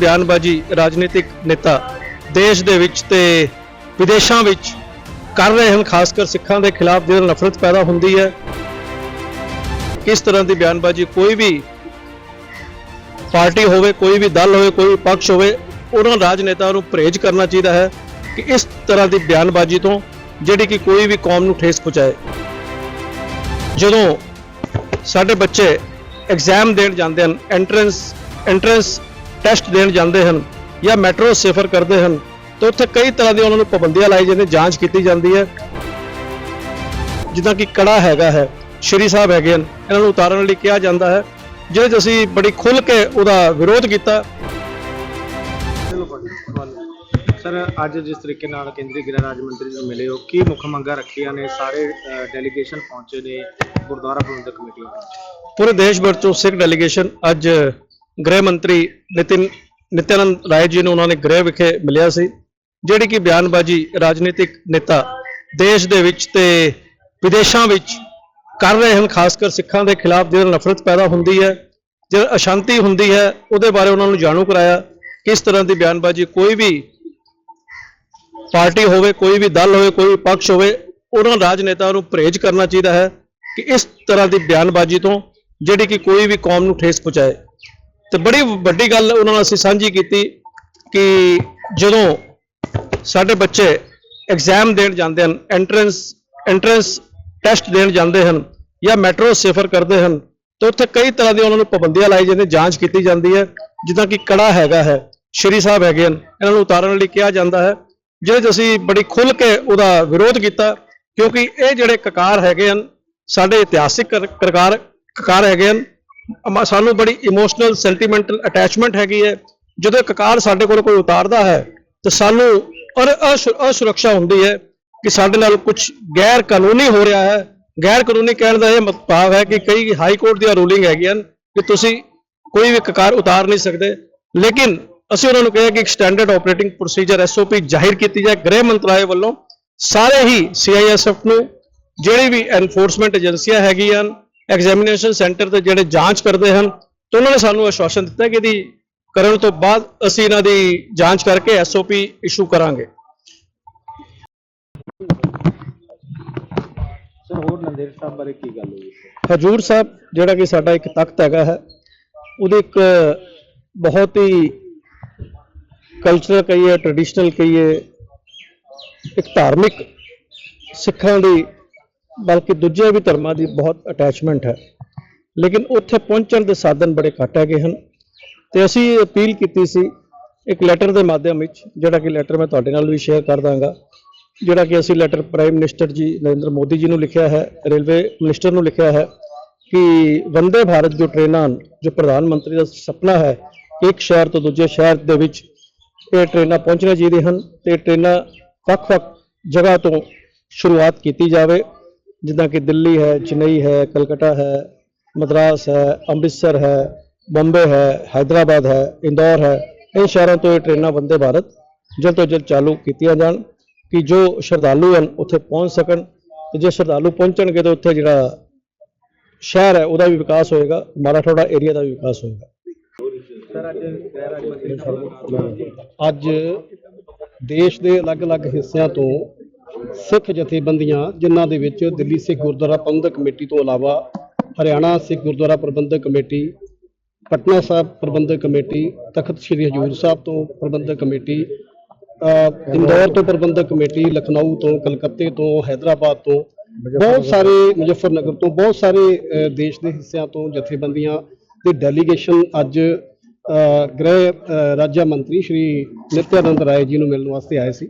ਬਿਆਨਬਾਜ਼ੀ ਰਾਜਨੀਤਿਕ ਨੇਤਾ ਦੇਸ਼ ਦੇ ਵਿੱਚ ਤੇ ਵਿਦੇਸ਼ਾਂ ਵਿੱਚ ਕਰ ਰਹੇ ਹਨ, ਖਾਸ ਕਰ ਸਿੱਖਾਂ ਦੇ ਖਿਲਾਫ ਜਿਹਦੇ ਨਫ਼ਰਤ ਪੈਦਾ ਹੁੰਦੀ ਹੈ। ਕਿਸ ਤਰ੍ਹਾਂ ਦੀ ਬਿਆਨਬਾਜ਼ੀ ਕੋਈ ਵੀ ਪਾਰਟੀ ਹੋਵੇ, ਕੋਈ ਵੀ ਦਲ ਹੋਵੇ, ਕੋਈ ਵੀ ਪਕਸ਼ ਹੋਵੇ, ਉਹਨਾਂ ਰਾਜਨੇਤਾ ਨੂੰ ਪਰਹੇਜ਼ ਕਰਨਾ ਚਾਹੀਦਾ ਹੈ ਕਿ ਇਸ ਤਰ੍ਹਾਂ ਦੀ ਬਿਆਨਬਾਜ਼ੀ ਤੋਂ ਜਿਹੜੀ ਕਿ ਕੋਈ ਵੀ ਕੌਮ ਨੂੰ ਠੇਸ ਪਹੁੰਚਾਏ। ਜਦੋਂ ਸਾਡੇ ਬੱਚੇ ਐਗਜ਼ਾਮ ਦੇਣ ਜਾਂਦੇ ਹਨ ਐਂਟਰੈਂਸ ਐਂਟਰੈਂਸ ਟੈਸਟ ਦੇਣ ਜਾਂਦੇ ਹਨ ਜਾਂ ਮੈਟਰੋ ਸਫਰ ਕਰਦੇ ਹਨ ਤਾਂ ਉੱਥੇ ਕਈ ਤਰ੍ਹਾਂ ਦੀਆਂ ਉਹਨਾਂ ਨੂੰ ਪਾਬੰਦੀਆਂ ਲਾਈ ਜਾਂਦੀਆਂ ਜਾਂਚ ਕੀਤੀ ਜਾਂਦੀ ਹੈ। ਜਿੱਦਾਂ ਕਿ ਕੜਾ ਹੈਗਾ ਹੈ ਸ਼੍ਰੀ ਸਾਹਿਬ ਹੈਗੇ ਹਨ ਇਹਨਾਂ ਨੂੰ ਉਤਾਰਨ ਲਈ ਕਿਹਾ ਜਾਂਦਾ ਹੈ ਜਿਹਦੇ 'ਚ ਅਸੀਂ ਬੜੀ ਖੁੱਲ੍ਹ ਕੇ ਉਹਦਾ ਵਿਰੋਧ ਕੀਤਾ। ਸਰ ਅੱਜ ਜਿਸ ਤਰੀਕੇ ਨਾਲ ਕੇਂਦਰੀ ਗ੍ਰਹਿ ਰਾਜ ਮੰਤਰੀ ਨੂੰ ਮਿਲੇ ਹੋ ਕੀ ਮੁੱਖ ਮੰਗਾਂ ਰੱਖੀਆਂ ਨੇ? ਸਾਰੇ ਡੈਲੀਗੇਸ਼ਨ ਪਹੁੰਚੇ ਨੇ ਗੁਰਦੁਆਰਾ ਪ੍ਰਬੰਧਕ ਕਮੇਟੀ ਪੂਰੇ ਦੇਸ਼ ਭਰ ਤੋਂ ਸਿੱਖ ਡੈਲੀਗੇਸ਼ਨ ਅੱਜ ਗ੍ਰਹਿ ਮੰਤਰੀ ਨਿਤਿਨ, ਨਿਤਿਆਨੰਦ ਰਾਏ ਜੀ ਨੂੰ ਉਹਨਾਂ ਨੇ ਗ੍ਰਹਿ ਵਿਖੇ ਮਿਲਿਆ ਸੀ, ਜਿਹੜੀ ਕਿ ਬਿਆਨਬਾਜ਼ੀ ਰਾਜਨੀਤਿਕ ਨੇਤਾ ਦੇਸ਼ ਦੇ ਵਿੱਚ ਤੇ ਵਿਦੇਸ਼ਾਂ ਵਿੱਚ ਕਰ ਰਹੇ ਹਨ, ਖਾਸ ਕਰ ਸਿੱਖਾਂ ਦੇ ਖਿਲਾਫ ਜਿਹਦੇ ਨਫ਼ਰਤ ਪੈਦਾ ਹੁੰਦੀ ਹੈ ਜਿਹੜਾ ਅਸ਼ਾਂਤੀ ਹੁੰਦੀ ਹੈ, ਉਹਦੇ ਬਾਰੇ ਉਹਨਾਂ ਨੂੰ ਜਾਣੂ ਕਰਾਇਆ, ਕਿਸ ਤਰ੍ਹਾਂ ਦੀ ਬਿਆਨਬਾਜ਼ੀ ਕੋਈ ਵੀ ਪਾਰਟੀ ਹੋਵੇ, ਕੋਈ ਵੀ ਦਲ ਹੋਵੇ, ਕੋਈ ਵੀ ਪਕਸ਼ ਹੋਵੇ, ਉਹਨਾਂ ਰਾਜਨੇਤਾ ਨੂੰ ਪਰਹੇਜ਼ ਕਰਨਾ ਚਾਹੀਦਾ ਹੈ ਕਿ ਇਸ ਤਰ੍ਹਾਂ ਦੀ ਬਿਆਨਬਾਜ਼ੀ ਤੋਂ ਜਿਹੜੀ ਕਿ ਕੋਈ ਵੀ ਕੌਮ ਨੂੰ ਠੇਸ ਪਹੁੰਚਾਏ। ਤੇ ਬੜੀ ਵੱਡੀ ਗੱਲ ਉਹਨਾਂ ਨਾਲ ਅਸੀਂ ਸਾਂਝੀ ਕੀਤੀ ਕਿ ਜਦੋਂ ਸਾਡੇ ਬੱਚੇ ਐਗਜ਼ਾਮ ਦੇਣ ਜਾਂਦੇ ਹਨ ਐਂਟਰੈਂਸ ਐਂਟਰੈਂਸ ਟੈਸਟ ਦੇਣ ਜਾਂਦੇ ਹਨ ਜਾਂ ਮੈਟਰੋ ਸਫਰ ਕਰਦੇ ਹਨ, ਤਾਂ ਉੱਥੇ ਕਈ ਤਰ੍ਹਾਂ ਦੀਆਂ ਉਹਨਾਂ ਨੂੰ ਪਾਬੰਦੀਆਂ ਲਾਈ ਜਾਂਦੀਆਂ, ਜਾਂਚ ਕੀਤੀ ਜਾਂਦੀ ਹੈ, ਜਿੱਦਾਂ ਕਿ ਕੜਾ ਹੈਗਾ ਹੈ, ਸ਼੍ਰੀ ਸਾਹਿਬ ਹੈਗੇ ਹਨ, ਇਹਨਾਂ ਨੂੰ ਉਤਾਰਨ ਲਈ ਕਿਹਾ ਜਾਂਦਾ ਹੈ, ਜਿਹਦੇ 'ਚ ਅਸੀਂ ਬੜੀ ਖੁੱਲ੍ਹ ਕੇ ਉਹਦਾ ਵਿਰੋਧ ਕੀਤਾ, ਕਿਉਂਕਿ ਇਹ ਜਿਹੜੇ ਕਕਾਰ ਹੈਗੇ ਹਨ, ਸਾਡੇ ਇਤਿਹਾਸਿਕ ਕਕਾਰ ਕਕਾਰ ਹੈਗੇ ਹਨ ਸਾਨੂੰ ਬੜੀ ਇਮੋਸ਼ਨਲ ਸੈਂਟੀਮੈਂਟਲ ਅਟੈਚਮੈਂਟ ਹੈਗੀ ਹੈ। ਜਦੋਂ ਇਹ ਕਕਾਰ ਸਾਡੇ ਕੋਲ ਕੋਈ ਉਤਾਰਦਾ ਹੈ, ਤਾਂ ਸਾਨੂੰ ਔਰ ਅਸੁਰੱਖਿਆ ਹੁੰਦੀ ਹੈ ਕਿ ਸਾਡੇ ਨਾਲ ਕੁਝ ਗੈਰ ਕਾਨੂੰਨੀ ਹੋ ਰਿਹਾ ਹੈ। ਗੈਰ ਕਾਨੂੰਨੀ ਕਹਿਣ ਦਾ ਇਹ ਮਤ- ਭਾਵ ਹੈ ਕਿ ਕਈ ਹਾਈ ਕੋਰਟ ਦੀਆਂ ਰੂਲਿੰਗ ਹੈਗੀਆਂ ਹਨ ਕਿ ਤੁਸੀਂ ਕੋਈ ਵੀ ਕਕਾਰ ਉਤਾਰ ਨਹੀਂ ਸਕਦੇ। ਲੇਕਿਨ ਅਸੀਂ ਉਹਨਾਂ ਨੂੰ ਕਿਹਾ ਕਿ ਇੱਕ ਸਟੈਂਡਰਡ ਆਪਰੇਟਿੰਗ ਪ੍ਰੋਸੀਜਰ ਐਸਓਪੀ ਜ਼ਾਹਿਰ ਕੀਤੀ ਜਾਏ ਗ੍ਰਹਿ ਮੰਤਰਾਲੇ ਵੱਲੋਂ। ਸਾਰੇ ਹੀ ਸੀਆਈਐਸਐਫ ਨੂੰ, ਜਿਹੜੀ ਵੀ ਐਨਫੋਰਸਮੈਂਟ ਏਜੰਸੀਆਂ ਹੈਗੀਆਂ ਹਨ ਐਗਜ਼ਾਮੀਨੇਸ਼ਨ ਸੈਂਟਰ ਤੇ ਜਿਹੜੇ ਜਾਂਚ ਕਰਦੇ ਹਨ ਤਾਂ ਉਹਨਾਂ ਨੇ ਸਾਨੂੰ ਆਸ਼ਵਾਸਨ ਦਿੱਤਾ ਕਿ ਇਹਦੀ ਕਰਨ ਤੋਂ ਬਾਅਦ ਅਸੀਂ ਇਹਨਾਂ ਦੀ ਜਾਂਚ ਕਰਕੇ ਐਸਓਪੀ ਇਸ਼ੂ ਕਰਾਂਗੇ। ਸਰ ਹੋਰ ਨੰਦੇੜ ਸਾਹਿਬ ਬਾਰੇ ਕੀ ਗੱਲ ਹੋਈ? ਹਜੂਰ ਸਾਹਿਬ ਜਿਹੜਾ ਕਿ ਸਾਡਾ ਇੱਕ ਤਖਤ ਹੈਗਾ ਹੈ ਉਹਦੇ ਇੱਕ ਬਹੁਤ ਹੀ ਕਲਚਰਲ ਕਹੀਏ ਟ੍ਰੈਡੀਸ਼ਨਲ ਕਹੀਏ ਇੱਕ ਧਾਰਮਿਕ ਸਿੱਖਾਂ ਦੀ ਬਲਕਿ ਦੂਜੇ ਵੀ ਧਰਮਾਂ ਦੀ ਬਹੁਤ ਅਟੈਚਮੈਂਟ ਹੈ। ਲੇਕਿਨ ਉੱਥੇ ਪਹੁੰਚਣ ਦੇ ਸਾਧਨ ਬੜੇ ਘੱਟ ਹੈਗੇ ਹਨ। ਤੇ ਅਸੀਂ ਅਪੀਲ ਕੀਤੀ ਸੀ ਇੱਕ ਲੈਟਰ ਦੇ ਮਾਧਿਅਮ ਵਿੱਚ ਜਿਹੜਾ ਕਿ ਲੈਟਰ ਮੈਂ ਤੁਹਾਡੇ ਨਾਲ ਵੀ ਸ਼ੇਅਰ ਕਰ ਦਾਂਗਾ ਜਿਹੜਾ ਕਿ ਅਸੀਂ ਲੈਟਰ ਪ੍ਰਾਈਮ ਮਿਨਿਸਟਰ ਜੀ ਨਰਿੰਦਰ ਮੋਦੀ ਜੀ ਨੂੰ ਲਿਖਿਆ ਹੈ ਰੇਲਵੇ ਮਿਨਿਸਟਰ ਨੂੰ ਲਿਖਿਆ ਹੈ ਕਿ ਵੰਦੇ ਭਾਰਤ ਜੋ ਟ੍ਰੇਨਾਂ ਹਨ, ਜੋ ਪ੍ਰਧਾਨ ਮੰਤਰੀ ਦਾ ਸੁਪਨਾ ਹੈ ਕਿ ਇੱਕ ਸ਼ਹਿਰ ਤੋਂ ਦੂਜੇ ਸ਼ਹਿਰ ਦੇ ਵਿੱਚ ਇਹ ਟ੍ਰੇਨਾਂ ਪਹੁੰਚਣੀਆਂ ਚਾਹੀਦੀਆਂ ਹਨ ਤੇ ਇਹ ਟ੍ਰੇਨਾਂ ਵੱਖ-ਵੱਖ ਜਗ੍ਹਾ ਤੋਂ ਸ਼ੁਰੂਆਤ ਕੀਤੀ ਜਾਵੇ। ਜਿੱਦਾਂ ਕਿ ਦਿੱਲੀ ਹੈ ਚੇਨਈ ਹੈ ਕਲਕੱਤਾ ਹੈ ਮਦਰਾਸ ਹੈ ਅੰਮ੍ਰਿਤਸਰ ਹੈ ਬੰਬੇ ਹੈ ਹైదరాబాద్ ਹੈ ਇੰਦੌਰ ਹੈ ਇਹ ਸ਼ਹਿਰਾਂ ਤੋਂ ਇਹ ਟ੍ਰੇਨਾਂ ਬੰਦੇ ਭਾਰਤ ਜਲਦ ਤੋਂ ਜਲਦ ਚਾਲੂ ਕੀਤੀਆਂ ਜਾਣ ਕਿ ਜੋ ਸ਼ਰਧਾਲੂ ਹਨ ਉੱਥੇ ਪਹੁੰਚ ਸਕਣ ਤੇ ਜੇ ਸ਼ਰਧਾਲੂ ਪਹੁੰਚਣਗੇ ਤਾਂ ਉੱਥੇ ਜਿਹੜਾ ਸ਼ਹਿਰ ਹੈ ਉਹਦਾ ਵੀ ਵਿਕਾਸ ਹੋਏਗਾ ਮਾੜਾ ਮਾਰਾਠੋੜਾ ਏਰੀਆ ਦਾ ਵੀ ਵਿਕਾਸ ਹੋਏਗਾ। ਅੱਜ ਦੇਸ਼ ਦੇ ਅਲੱਗ-ਅਲੱਗ ਹਿੱਸਿਆਂ ਤੋਂ ਸਿੱਖ ਜਥੇਬੰਦੀਆਂ, ਜਿਨ੍ਹਾਂ ਦੇ ਵਿੱਚ ਦਿੱਲੀ ਸਿੱਖ ਗੁਰਦੁਆਰਾ ਪ੍ਰਬੰਧਕ ਕਮੇਟੀ ਤੋਂ ਇਲਾਵਾ ਹਰਿਆਣਾ ਸਿੱਖ ਗੁਰਦੁਆਰਾ ਪ੍ਰਬੰਧਕ ਕਮੇਟੀ, ਪਟਨਾ ਸਾਹਿਬ ਪ੍ਰਬੰਧਕ ਕਮੇਟੀ, ਤਖਤ ਸ੍ਰੀ ਹਜੂਰ ਸਾਹਿਬ ਤੋਂ ਪ੍ਰਬੰਧਕ ਕਮੇਟੀ ਇੰਦੌਰ ਤੋਂ ਪ੍ਰਬੰਧਕ ਕਮੇਟੀ, ਲਖਨਊ ਤੋਂ, ਕਲਕੱਤੇ ਤੋਂ, ਹੈਦਰਾਬਾਦ ਤੋਂ, ਬਹੁਤ ਸਾਰੇ ਮੁਜ਼ੱਫਰਨਗਰ ਤੋਂ, ਬਹੁਤ ਸਾਰੇ ਦੇਸ਼ ਦੇ ਹਿੱਸਿਆਂ ਤੋਂ ਜਥੇਬੰਦੀਆਂ ਦੇ ਡੈਲੀਗੇਸ਼ਨ ਅੱਜ ਗ੍ਰਹਿ ਰਾਜਾ ਮੰਤਰੀ ਸ਼੍ਰੀ ਨਿਤਿਆਨੰਦ ਰਾਏ ਜੀ ਨੂੰ ਮਿਲਣ ਵਾਸਤੇ ਆਏ ਸੀ।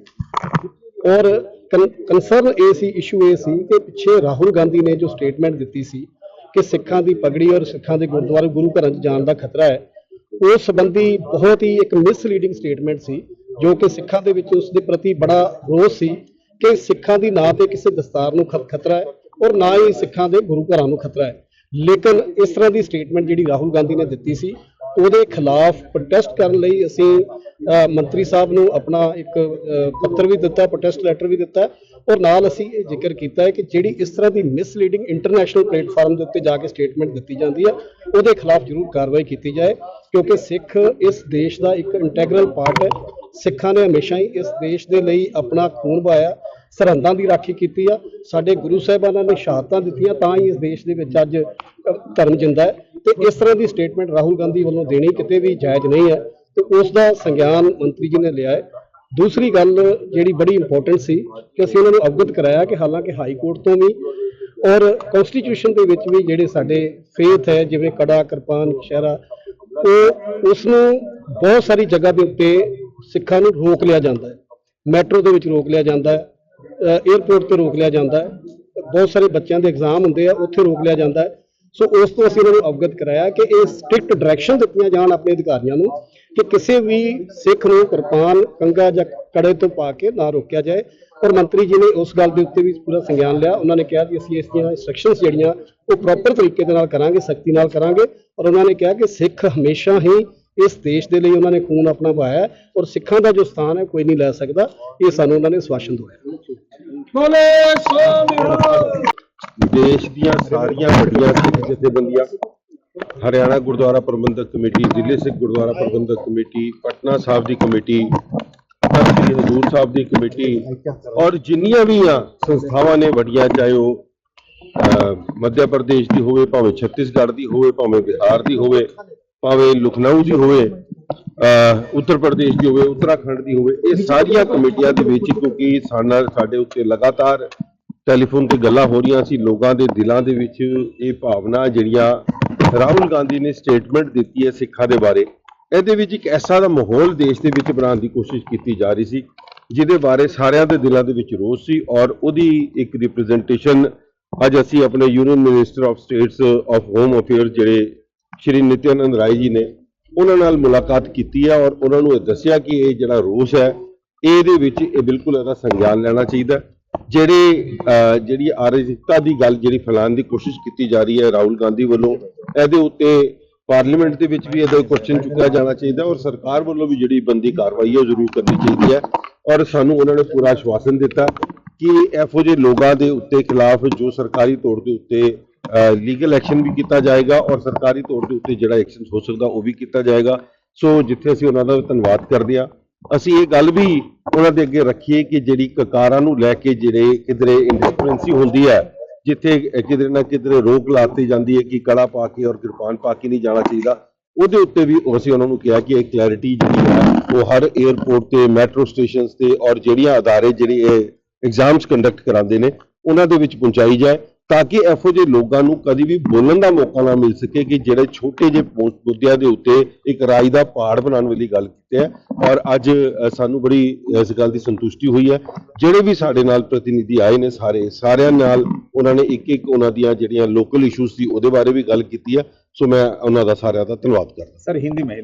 ਔਰ ਕਨਸਰਨ ਇਹ ਸੀ ਇਸ਼ੂ ਇਹ ਸੀ ਕਿ ਪਿੱਛੇ ਰਾਹੁਲ ਗਾਂਧੀ ਨੇ ਜੋ ਸਟੇਟਮੈਂਟ ਦਿੱਤੀ ਸੀ ਕਿ ਸਿੱਖਾਂ ਦੀ ਪਗੜੀ ਔਰ ਸਿੱਖਾਂ ਦੇ ਗੁਰਦੁਆਰੇ ਗੁਰੂ ਘਰਾਂ 'ਚ ਜਾਣ ਦਾ ਖਤਰਾ ਹੈ, ਉਸ ਸੰਬੰਧੀ ਬਹੁਤ ਹੀ ਇੱਕ ਮਿਸਲੀਡਿੰਗ ਸਟੇਟਮੈਂਟ ਸੀ, ਜੋ ਕਿ ਸਿੱਖਾਂ ਦੇ ਵਿੱਚ ਉਸ ਦੇ ਪ੍ਰਤੀ ਬੜਾ ਰੋਸ ਸੀ ਕਿ ਸਿੱਖਾਂ ਦੀ ਨਾ ਤੇ ਕਿਸੇ ਦਸਤਾਰ ਨੂੰ ਖ- ਖਤਰਾ ਹੈ ਔਰ ਨਾ ਹੀ ਸਿੱਖਾਂ ਦੇ ਗੁਰੂ ਘਰਾਂ ਨੂੰ ਖਤਰਾ ਹੈ। ਲੇਕਿਨ ਇਸ ਤਰ੍ਹਾਂ ਦੀ ਸਟੇਟਮੈਂਟ ਜਿਹੜੀ ਰਾਹੁਲ ਗਾਂਧੀ ਨੇ ਦਿੱਤੀ ਸੀ ਉਹਦੇ ਖਿਲਾਫ ਪ੍ਰੋਟੈਸਟ ਕਰਨ ਲਈ ਅਸੀਂ ਮੰਤਰੀ ਸਾਹਿਬ ਨੂੰ ਆਪਣਾ ਇੱਕ ਪੱਤਰ ਵੀ ਦਿੱਤਾ ਪ੍ਰੋਟੈਸਟ ਲੈਟਰ ਵੀ ਦਿੱਤਾ। ਔਰ ਨਾਲ ਅਸੀਂ ਇਹ ਜ਼ਿਕਰ ਕੀਤਾ ਹੈ ਕਿ ਜਿਹੜੀ ਇਸ ਤਰ੍ਹਾਂ ਦੀ ਮਿਸਲੀਡਿੰਗ ਇੰਟਰਨੈਸ਼ਨਲ ਪਲੇਟਫਾਰਮ ਦੇ ਉੱਤੇ ਜਾ ਕੇ ਸਟੇਟਮੈਂਟ ਦਿੱਤੀ ਜਾਂਦੀ ਹੈ, ਉਹਦੇ ਖਿਲਾਫ ਜ਼ਰੂਰ ਕਾਰਵਾਈ ਕੀਤੀ ਜਾਏ, ਕਿਉਂਕਿ ਸਿੱਖ ਇਸ ਦੇਸ਼ ਦਾ ਇੱਕ ਇੰਟੈਗਰਲ ਪਾਰਟ ਹੈ। ਸਿੱਖਾਂ ਨੇ ਹਮੇਸ਼ਾ ਹੀ ਇਸ ਦੇਸ਼ ਦੇ ਲਈ ਆਪਣਾ ਖੂਨ ਵਹਾਇਆ ਸਰਹੰਦਾਂ ਦੀ ਰਾਖੀ ਕੀਤੀ ਆ। ਸਾਡੇ ਗੁਰੂ ਸਾਹਿਬਾਨਾਂ ਨੇ ਸ਼ਹਾਦਤਾਂ ਦਿੱਤੀਆਂ, ਤਾਂ ਹੀ ਇਸ ਦੇਸ਼ ਦੇ ਵਿੱਚ ਅੱਜ ਧਰਮ ਜਿੰਦਾ ਹੈ। ਤੇ ਇਸ ਤਰ੍ਹਾਂ ਦੀ ਸਟੇਟਮੈਂਟ ਰਾਹੁਲ ਗਾਂਧੀ ਵੱਲੋਂ ਦੇਣੀ ਕਿਤੇ ਵੀ ਜਾਇਜ਼ ਨਹੀਂ ਹੈ ਤੇ ਉਸ ਦਾ ਸੰਗਿਆਨ ਮੰਤਰੀ ਜੀ ਨੇ ਲਿਆ ਹੈ। ਦੂਸਰੀ ਗੱਲ ਜਿਹੜੀ ਬੜੀ ਇੰਪੋਰਟੈਂਟ ਸੀ ਕਿ ਅਸੀਂ ਉਹਨਾਂ ਨੂੰ ਅਵਗਤ ਕਰਾਇਆ ਕਿ ਹਾਲਾਂਕਿ ਹਾਈ ਕੋਰਟ ਤੋਂ ਵੀ ਔਰ ਕਨਸਟੀਟਿਊਸ਼ਨ ਦੇ ਵਿੱਚ ਵੀ ਜਿਹੜੇ ਸਾਡੇ ਫੇਥ ਹੈ, ਜਿਵੇਂ ਕੜਾ, ਕਿਰਪਾਨ, ਸ਼ਹਿਰਾ, ਉਹ ਉਸ ਨੂੰ ਬਹੁਤ ਸਾਰੀ ਜਗ੍ਹਾ ਦੇ ਉੱਤੇ ਸਿੱਖਾਂ ਨੂੰ ਰੋਕ ਲਿਆ ਜਾਂਦਾ ਹੈ। ਮੈਟਰੋ ਦੇ ਵਿੱਚ ਰੋਕ ਲਿਆ ਜਾਂਦਾ ਹੈ 에ਅਰਪੋਰਟ ਤੇ ਰੋਕ ਲਿਆ ਜਾਂਦਾ ਹੈ। ਬਹੁਤ ਸਾਰੇ ਬੱਚਿਆਂ ਦੇ ਐਗਜ਼ਾਮ ਹੁੰਦੇ ਆ, ਉੱਥੇ ਰੋਕ ਲਿਆ ਜਾਂਦਾ ਹੈ। ਸੋ ਉਸ ਤੋਂ ਅਸੀਂ ਉਹਨਾਂ ਨੂੰ ਅਵਗਤ ਕਰਾਇਆ ਕਿ ਇਹ ਸਟ੍ਰਿਕਟ ਡਾਇਰੈਕਸ਼ਨ ਦਿੱਤੀਆਂ ਜਾਣ ਆਪਣੇ ਅਧਿਕਾਰੀਆਂ ਨੂੰ ਕਿ ਕਿਸੇ ਵੀ ਸਿੱਖ ਨੂੰ ਕਿਰਪਾਨ, ਕੰਗਾ ਜਾਂ ਕੜੇ ਤੋਂ ਪਾ ਕੇ ਨਾ ਰੋਕਿਆ ਜਾਏ। ਔਰ ਮੰਤਰੀ ਜੀ ਨੇ ਉਸ ਗੱਲ ਦੇ ਉੱਤੇ ਵੀ ਪੂਰਾ ਸੰਗਿਆਨ ਲਿਆ। ਉਹਨਾਂ ਨੇ ਕਿਹਾ ਕਿ ਅਸੀਂ ਇਸ ਦੀਆਂ ਇਨਸਟਰਕਸ਼ਨਸ ਜਿਹੜੀਆਂ ਉਹ ਪ੍ਰੋਪਰ ਤਰੀਕੇ ਦੇ ਨਾਲ ਕਰਾਂਗੇ, ਸਖਤੀ ਨਾਲ ਕਰਾਂਗੇ। ਔਰ ਉਹਨਾਂ ਨੇ ਕਿਹਾ ਕਿ ਸਿੱਖ ਹਮੇਸ਼ਾ ਹੀ ਇਸ ਦੇਸ਼ ਦੇ ਲਈ ਉਹਨਾਂ ਨੇ ਖੂਨ ਆਪਣਾ ਵਹਾਇਆ ਹੈ ਔਰ ਸਿੱਖਾਂ ਦਾ ਜੋ ਸਥਾਨ ਹੈ ਕੋਈ ਨਹੀਂ ਲੈ ਸਕਦਾ। ਇਹ ਸਾਨੂੰ ਉਹਨਾਂ ਨੇ ਸਵਾਸ਼ਨ ਦਵਾਇਆ। ਦੇਸ਼ ਦੀਆਂ ਸਾਰੀਆਂ ਵੱਡੀਆਂ ਸਿੱਖ ਜਥੇਬੰਦੀਆਂ ਹਰਿਆਣਾ ਗੁਰਦੁਆਰਾ ਪ੍ਰਬੰਧਕ ਕਮੇਟੀ ਜ਼ਿਲ੍ਹੇ ਸਿੱਖ ਗੁਰਦੁਆਰਾ ਪ੍ਰਬੰਧਕ ਕਮੇਟੀ ਪਟਨਾ ਸਾਹਿਬ ਦੀ ਕਮੇਟੀ ਸ੍ਰੀ ਹਜ਼ੂਰ ਸਾਹਿਬ ਦੀ ਕਮੇਟੀ ਔਰ ਜਿੰਨੀਆਂ ਵੀ ਆ ਸੰਸਥਾਵਾਂ ਨੇ ਵੱਡੀਆਂ ਚਾਹੇ ਉਹ ਮੱਧ ਪ੍ਰਦੇਸ਼ ਦੀ ਹੋਵੇ ਭਾਵੇਂ ਛੱਤੀਸਗੜ੍ਹ ਦੀ ਹੋਵੇ ਭਾਵੇਂ ਬਿਹਾਰ ਦੀ ਹੋਵੇ ਭਾਵੇਂ ਲਖਨਊ ਦੀ ਹੋਵੇ ਉੱਤਰ ਪ੍ਰਦੇਸ਼ ਦੀ ਹੋਵੇ, ਉੱਤਰਾਖੰਡ ਦੀ ਹੋਵੇ, ਇਹ ਸਾਰੀਆਂ ਕਮੇਟੀਆਂ ਦੇ ਵਿੱਚ, ਕਿਉਂਕਿ ਸਾਡਾ ਸਾਡੇ ਉੱਤੇ ਲਗਾਤਾਰ ਟੈਲੀਫੋਨ ਤੇ ਗੱਲਾਂ ਹੋ ਰਹੀਆਂ ਸੀ, ਲੋਕਾਂ ਦੇ ਦਿਲਾਂ ਦੇ ਵਿੱਚ ਇਹ ਭਾਵਨਾ ਜਿਹੜੀਆਂ ਰਾਹੁਲ ਗਾਂਧੀ ਨੇ ਸਟੇਟਮੈਂਟ ਦਿੱਤੀ ਹੈ ਸਿੱਖਾਂ ਦੇ ਬਾਰੇ, ਇਹਦੇ ਵਿੱਚ ਇੱਕ ਐਸਾ ਦਾ ਮਾਹੌਲ ਦੇਸ਼ ਦੇ ਵਿੱਚ ਬਣਾਉਣ ਦੀ ਕੋਸ਼ਿਸ਼ ਕੀਤੀ ਜਾ ਰਹੀ ਸੀ, ਜਿਹਦੇ ਬਾਰੇ ਸਾਰਿਆਂ ਦੇ ਦਿਲਾਂ ਦੇ ਵਿੱਚ ਰੋਸ ਸੀ ਔਰ ਉਹਦੀ ਇੱਕ ਰਿਪਰੈਜ਼ੈਂਟੇਸ਼ਨ ਅੱਜ ਅਸੀਂ ਆਪਣੇ union minister of states of home affairs ਜਿਹੜੇ ਸ਼੍ਰੀ ਨਿਤਿਆਨੰਦ ਰਾਏ ਜੀ ਨੇ ਉਹਨਾਂ ਨਾਲ ਮੁਲਾਕਾਤ ਕੀਤੀ ਹੈ ਔਰ ਉਹਨਾਂ ਨੂੰ ਇਹ ਦੱਸਿਆ ਕਿ ਇਹ ਜਿਹੜਾ ਰੋਸ ਹੈ, ਇਹਦੇ ਵਿੱਚ ਇਹ ਬਿਲਕੁਲ ਇਹਦਾ ਸੰਗਿਆਨ ਲੈਣਾ ਚਾਹੀਦਾ ਜਿਹੜੇ ਜਿਹੜੀ ਅਰਾਜਕਤਾ ਦੀ ਗੱਲ, ਜਿਹੜੀ ਫੈਲਾਉਣ ਦੀ ਕੋਸ਼ਿਸ਼ ਕੀਤੀ ਜਾ ਰਹੀ ਹੈ ਰਾਹੁਲ ਗਾਂਧੀ ਵੱਲੋਂ, ਇਹਦੇ ਉੱਤੇ ਪਾਰਲੀਮੈਂਟ ਦੇ ਵਿੱਚ ਵੀ ਇਹਦਾ ਕੁਐਸਚਨ ਚੁੱਕਿਆ ਜਾਣਾ ਚਾਹੀਦਾ ਔਰ ਸਰਕਾਰ ਵੱਲੋਂ ਵੀ ਜਿਹੜੀ ਬੰਦੀ ਕਾਰਵਾਈ ਹੈ ਉਹ ਜ਼ਰੂਰ ਕਰਨੀ ਚਾਹੀਦੀ ਹੈ। ਔਰ ਸਾਨੂੰ ਉਹਨਾਂ ਨੇ ਪੂਰਾ ਆਸ਼ਵਾਸਨ ਦਿੱਤਾ ਕਿ ਇਹੋ ਜਿਹੇ ਲੋਕਾਂ ਦੇ ਉੱਤੇ ਖਿਲਾਫ ਜੋ ਸਰਕਾਰੀ ਤੌਰ ਦੇ ਉੱਤੇ ਲੀਗਲ ਐਕਸ਼ਨ ਵੀ ਕੀਤਾ ਜਾਏਗਾ ਔਰ ਸਰਕਾਰੀ ਤੌਰ ਦੇ ਉੱਤੇ ਜਿਹੜਾ ਐਕਸ਼ਨ ਹੋ ਸਕਦਾ ਉਹ ਵੀ ਕੀਤਾ ਜਾਏਗਾ। ਸੋ ਜਿੱਥੇ ਅਸੀਂ ਉਹਨਾਂ ਦਾ ਧੰਨਵਾਦ ਕਰਦੇ ਹਾਂ, ਅਸੀਂ ਇਹ ਗੱਲ ਵੀ ਉਹਨਾਂ ਦੇ ਅੱਗੇ ਰੱਖੀਏ ਕਿ ਜਿਹੜੀ ਕਕਾਰਾਂ ਨੂੰ ਲੈ ਕੇ ਜਿਹੜੇ ਕਿਧਰੇ ਇੰਡਿਸਪੈਂਸੀ ਹੁੰਦੀ ਹੈ, ਜਿੱਥੇ ਕਿਧਰੇ ਨਾ ਕਿਧਰੇ ਰੋਕ ਲਾਤੀ ਜਾਂਦੀ ਹੈ ਕਿ ਕੜਾ ਪਾ ਕੇ ਔਰ ਕਿਰਪਾਨ ਪਾ ਕੇ ਨਹੀਂ ਜਾਣਾ ਚਾਹੀਦਾ, ਉਹਦੇ ਉੱਤੇ ਵੀ ਅਸੀਂ ਉਹਨਾਂ ਨੂੰ ਕਿਹਾ ਕਿ ਇਹ ਕਲੈਰਿਟੀ ਜਿਹੜੀ ਹੈ, ਉਹ ਹਰ 에ਅਰਪੋਰਟ ਤੇ ਮੈਟਰੋ ਸਟੇਸ਼ਨਸ ਤੇ ਔਰ ਜਿਹੜੀਆਂ ਅਦਾਰੇ ਜਿਹੜੇ ਇਹ ਐਗਜ਼ਾਮਸ ਕੰਡਕਟ ਕਰਾਉਂਦੇ ਨੇ, ਉਹਨਾਂ ਦੇ ਵਿੱਚ ਪਹੁੰਚਾਈ ਜਾਏ। ਤਾਂ ਕਿ ਇਹੋ ਜਿਹੇ ਲੋਕਾਂ ਨੂੰ ਕਦੀ ਵੀ ਬੋਲਣ ਦਾ ਮੌਕਾ ਨਾ ਮਿਲ ਸਕੇ ਕਿ ਜਿਹੜੇ ਛੋਟੇ ਜਿਹੇ ਮੁੱਦਿਆਂ ਦੇ ਉੱਤੇ ਇੱਕ ਰਾਜ ਦਾ ਪਹਾੜ ਬਣਾਉਣ ਵਾਲੀ ਗੱਲ ਕੀਤੀ ਹੈ। ਔਰ ਅੱਜ ਸਾਨੂੰ ਬੜੀ ਇਸ ਗੱਲ ਦੀ ਸੰਤੁਸ਼ਟੀ ਹੋਈ ਹੈ। ਜਿਹੜੇ ਵੀ ਸਾਡੇ ਨਾਲ ਪ੍ਰਤੀਨਿਧੀ ਆਏ ਨੇ ਸਾਰੇ, ਸਾਰਿਆਂ ਨਾਲ ਉਹਨਾਂ ਨੇ ਇੱਕ ਇੱਕ ਉਹਨਾਂ ਦੀਆਂ ਜਿਹੜੀਆਂ ਲੋਕਲ ਇਸ਼ੂਜ਼ ਸੀ, ਉਹਦੇ ਬਾਰੇ ਵੀ ਗੱਲ ਕੀਤੀ ਹੈ। ਸੋ ਮੈਂ ਉਹਨਾਂ ਦਾ ਸਾਰਿਆਂ ਦਾ ਧੰਨਵਾਦ ਕਰਦਾ। ਸਰ, ਹਿੰਦੀ ਮਹਿਲ।